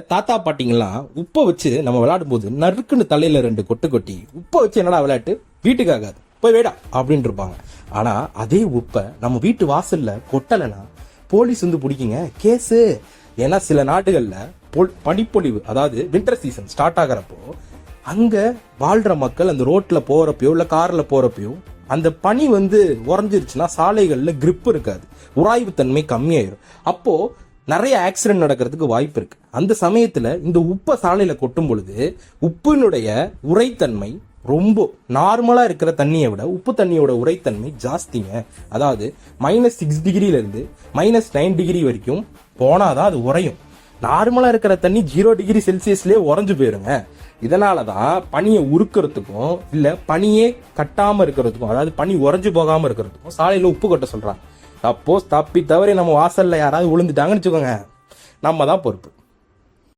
தாத்தா பாட்டிங்கெல்லாம் உப்பை வச்சு நம்ம விளையாடும் போது நறுக்குன்னு தலையில ரெண்டு கொட்டு கொட்டி உப்பை வச்சு என்னடா விளையாட்டு? வீட்டுக்கு ஆகாது போய் வேடா அப்படின்னு இருப்பாங்க. ஆனா அதே உப்பை நம்ம வீட்டு வாசல்ல கொட்டலைன்னா போலீஸ் வந்து பிடிக்குங்க. கேஸு. ஏன்னா சில நாடுகள்ல பொல்- பனிப்பொழிவு அதாவது வின்டர் சீசன் ஸ்டார்ட் ஆகிறப்போ அங்க வாழ்ற மக்கள் அந்த ரோட்ல போறப்பயோ இல்ல கார்ல போறப்பயோ அந்த பனி வந்து உறைஞ்சிருச்சுன்னா சாலைகளில் கிரிப் இருக்காது. உராய்வு தன்மை கம்மியாயிரும். அப்போது நிறைய ஆக்சிடென்ட் நடக்கிறதுக்கு வாய்ப்பு இருக்கு. அந்த சமயத்தில் இந்த உப்பை சாலையில் கொட்டும் பொழுது உப்பினுடைய உரைத்தன்மை ரொம்ப நார்மலாக இருக்கிற தண்ணியை விட உப்பு தண்ணியோட உரைத்தன்மை ஜாஸ்திங்க. அதாவது மைனஸ் சிக்ஸ் டிகிரியிலேருந்து மைனஸ் நைன் டிகிரி வரைக்கும் போனால் தான் அது உறையும். நார்மலாக இருக்கிற தண்ணி ஜீரோ டிகிரி செல்சியஸ்லேயே உறைஞ்சு போயிருங்க. இதனால தான் பனியை உருக்கிறதுக்கும் இல்லை பனியே கட்டாமல் இருக்கிறதுக்கும் அதாவது பனி உறைஞ்சு போகாமல் இருக்கிறதுக்கும் சாலையில் உப்பு கொட்ட சொல்கிறாங்க சப்போஸ் தப்பி தவறி நம்ம வாசலில் யாராவது விழுந்துட்டாங்கன்னு வச்சுக்கோங்க நம்ம தான் பொறுப்பு.